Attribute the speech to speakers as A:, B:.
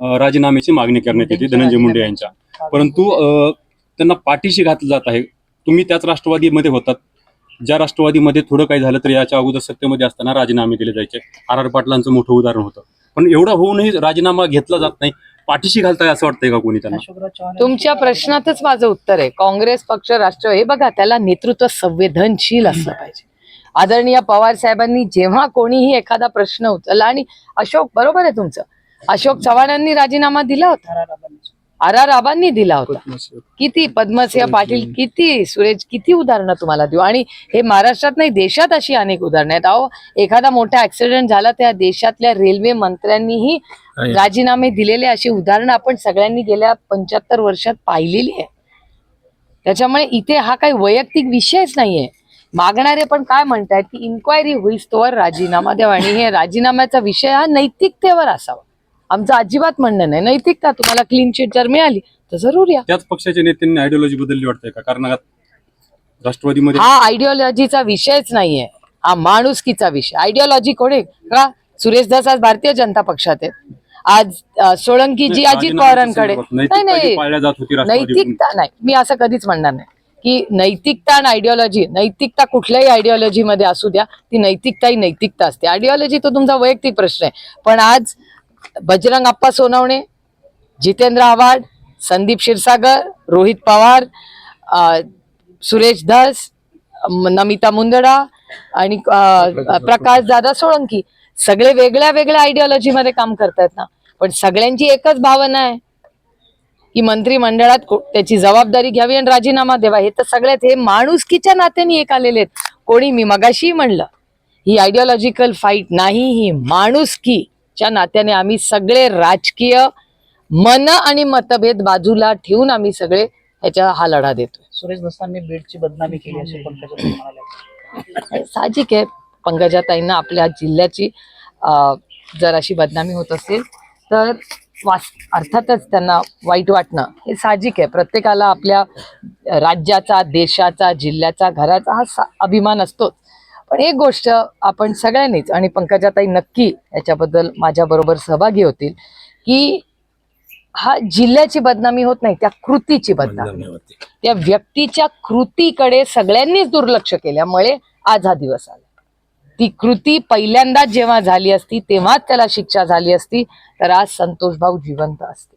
A: राजीनाम्याची मागणी करण्यात येते धनंजय मुंडे यांच्या. परंतु त्यांना पाठीशी घातलं जात आहे. तुम्ही त्याच राष्ट्रवादीमध्ये होतात. ज्या राष्ट्रवादीमध्ये थोडं काही झालं तर याच्या अगोदर सत्तेमध्ये असताना राजीनामे दिले जायचे. आर आर पाटलांचं मोठं उदाहरण होतं. पण एवढं होऊनही राजीनामा घेतला जात नाही. पाठीशी घालताय असं वाटतंय का कोणी त्यांना?
B: तुमच्या प्रश्नातच माझं उत्तर आहे. काँग्रेस पक्ष राष्ट्र हे बघा त्याला नेतृत्व संवेदनशील असलं पाहिजे. आदरणीय पवार साहेबांनी जेव्हा कोणीही एखादा प्रश्न उचलला आणि अशोक बरोबर आहे तुमचं. अशोक चव्हाणांनी राजीनामा दिला होता.
C: आर आर आबांनी.
B: दिला होता. किती पद्मसिंह पाटील किती सुरेश किती उदाहरणं तुम्हाला देऊ. आणि हे महाराष्ट्रात नाही देशात अशी अनेक उदाहरणं आहेत. अहो एखादा मोठा ऍक्सिडेंट झाला त्या देशातल्या रेल्वे मंत्र्यांनीही राजीनामे दिलेले अशी उदाहरणं आपण सगळ्यांनी गेल्या पंच्याहत्तर वर्षात पाहिलेली आहे त्याच्यामुळे इथे हा काही वैयक्तिक विषयच नाहीये. मागणारे पण काय म्हणतायत की इन्क्वायरी होईस तोवर राजीनामा द्यावा. आणि हे राजीनाम्याचा विषय हा नैतिकतेवर असावा. आमचं अजिबात म्हणणं नाही. नैतिकता तुम्हाला क्लीन चिट जर मिळाली तर जरूर या.
A: त्याच पक्षाच्या नेत्यांनी आयडिओलॉजी बदलली वाटतंय का? कारण राष्ट्रवादीमध्ये
B: हा आयडिओलॉजीचा विषयच नाहीये. हा माणुसकीचा विषय. आयडिओलॉजी कोणी? का? सुरेश दास आज भारतीय जनता पक्षात आहेत. आज अं, सोळंकीजी अजित पवारांकडे नाही
A: नैतिकता जी
B: नाही नैतिकता नाही. मी असं कधीच म्हणणार नाही. की नैतिकता आणि आयडिओलॉजी नैतिकता कुठल्याही आयडिओलॉजी मध्ये असू द्या ती नैतिकता ही नैतिकता असते. आयडिओलॉजी तो तुमचा वैयक्तिक प्रश्न आहे. पण आज बजरंग अप्पा सोनवणे जितेंद्र आव्हाड संदीप क्षीरसागर रोहित पवार सुरेश धस नमिता मुंदडा आणि प्रकाश दादा सोळंकी. सगळे वेगळ्या वेगळ्या आयडिओलॉजी मध्ये काम करतायत ना. पण सगळ्यांची एकच भावना आहे की मंत्रिमंडळात त्याची जबाबदारी घ्यावी आणि राजीनामा द्यावा. हे तर सगळ्यात हे माणुसकीच्या नात्याने एक आलेले आहेत. कोणी मी मगाशी म्हणलं ही आयडिओलॉजिकल फाईट नाही ही माणुसकी. माणुसकीच्या नात्याने आम्ही सगळे राजकीय मन आणि मतभेद बाजूला ठेवून आम्ही सगळे ह्याच्या हा लढा देतोय.
C: सुरेश दसांनी बीडची बदनामी केली असे पंकजा
B: साहजिक आहे. पंकजाताईंना आपल्या जिल्ह्याची जर अशी बदनामी होत असेल तर वास अर्थातच त्यांना वाईट वाटणं हे साहजिक आहे. प्रत्येकाला आपल्या राज्याचा देशाचा जिल्ह्याचा घराचा हा अभिमान असतोच. पण एक गोष्ट आपण सगळ्यांनीच आणि पंकजाताई नक्की याच्याबद्दल माझ्याबरोबर सहभागी होतील की हा जिल्ह्याची बदनामी होत नाही त्या कृतीची बदनामी. होते. त्या व्यक्तीच्या कृतीकडे सगळ्यांनीच दुर्लक्ष केल्यामुळे आज हा दिवस आला. ती कृती पहिल्यांदाच जेव्हा झाली असती तेव्हाच त्याला शिक्षा झाली असती तर आज संतोष भाऊ जिवंत असते